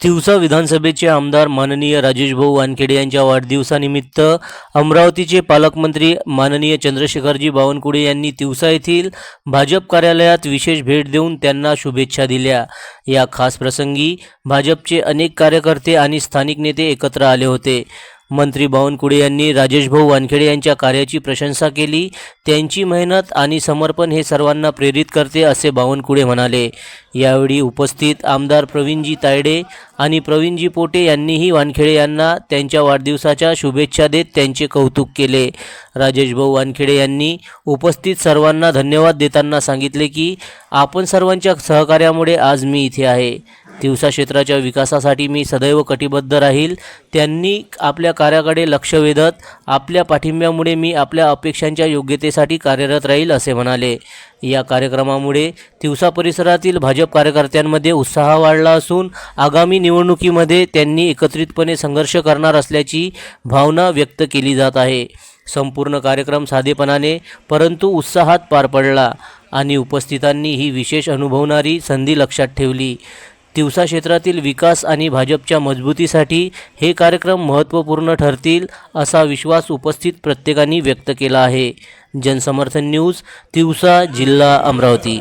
तिवसा विधानसभेचे आमदार माननीय राजेशभाऊ वानखेडे यांच्या वाढदिवसानिमित्त अमरावतीचे पालकमंत्री माननीय चंद्रशेखरजी बावनकुळे यांनी तिवसा येथील भाजप कार्यालयात विशेष भेट देऊन त्यांना शुभेच्छा दिल्या. या खास प्रसंगी भाजपचे अनेक कार्यकर्ते आणि स्थानिक नेते एकत्र आले होते. मंत्री बावनकुळे यांनी राजेशभाऊ वानखेडे यांच्या कार्याची प्रशंसा केली. त्यांची मेहनत आणि समर्पण हे सर्वांना प्रेरित करते असे बावनकुळे म्हणाले. यावेळी उपस्थित आमदार प्रवीणजी तायडे आणि प्रवीणजी पोटे यांनीही वानखेडे यांना त्यांच्या वाढदिवसाच्या शुभेच्छा देत त्यांचे कौतुक केले. राजेशभाऊ वानखेडे यांनी उपस्थित सर्वांना धन्यवाद देताना सांगितले की आपण सर्वांच्या सहकार्यामुळे आज मी इथे आहे. तिवसा क्षेत्राच्या विकासासाठी मी सदैव कटिबद्ध राहील. त्यांनी आपल्या कार्याकडे लक्ष वेधत आपल्या पाठिंब्यामुळे मी आपल्या अपेक्षांच्या योग्यतेसाठी कार्यरत राहील असे म्हणाले. या कार्यक्रमामुळे तिवसा परिसरातील भाजप कार्यकर्त्यांमध्ये उत्साह वाढला असून आगामी निवडणुकीमध्ये त्यांनी एकत्रितपणे संघर्ष करणार असल्याची भावना व्यक्त केली जात आहे. संपूर्ण कार्यक्रम साधेपणाने परंतु उत्साहात पार पडला आणि उपस्थितांनी ही विशेष अनुभवणारी संधी लक्षात ठेवली. तिवसा क्षेत्रातील विकास आणि भाजपच्या मजबूतीसाठी हे कार्यक्रम महत्त्वपूर्ण ठरतील असा विश्वास उपस्थित प्रत्येकाने व्यक्त केला आहे. जनसमर्थन न्यूज तिवसा जिल्हा अमरावती.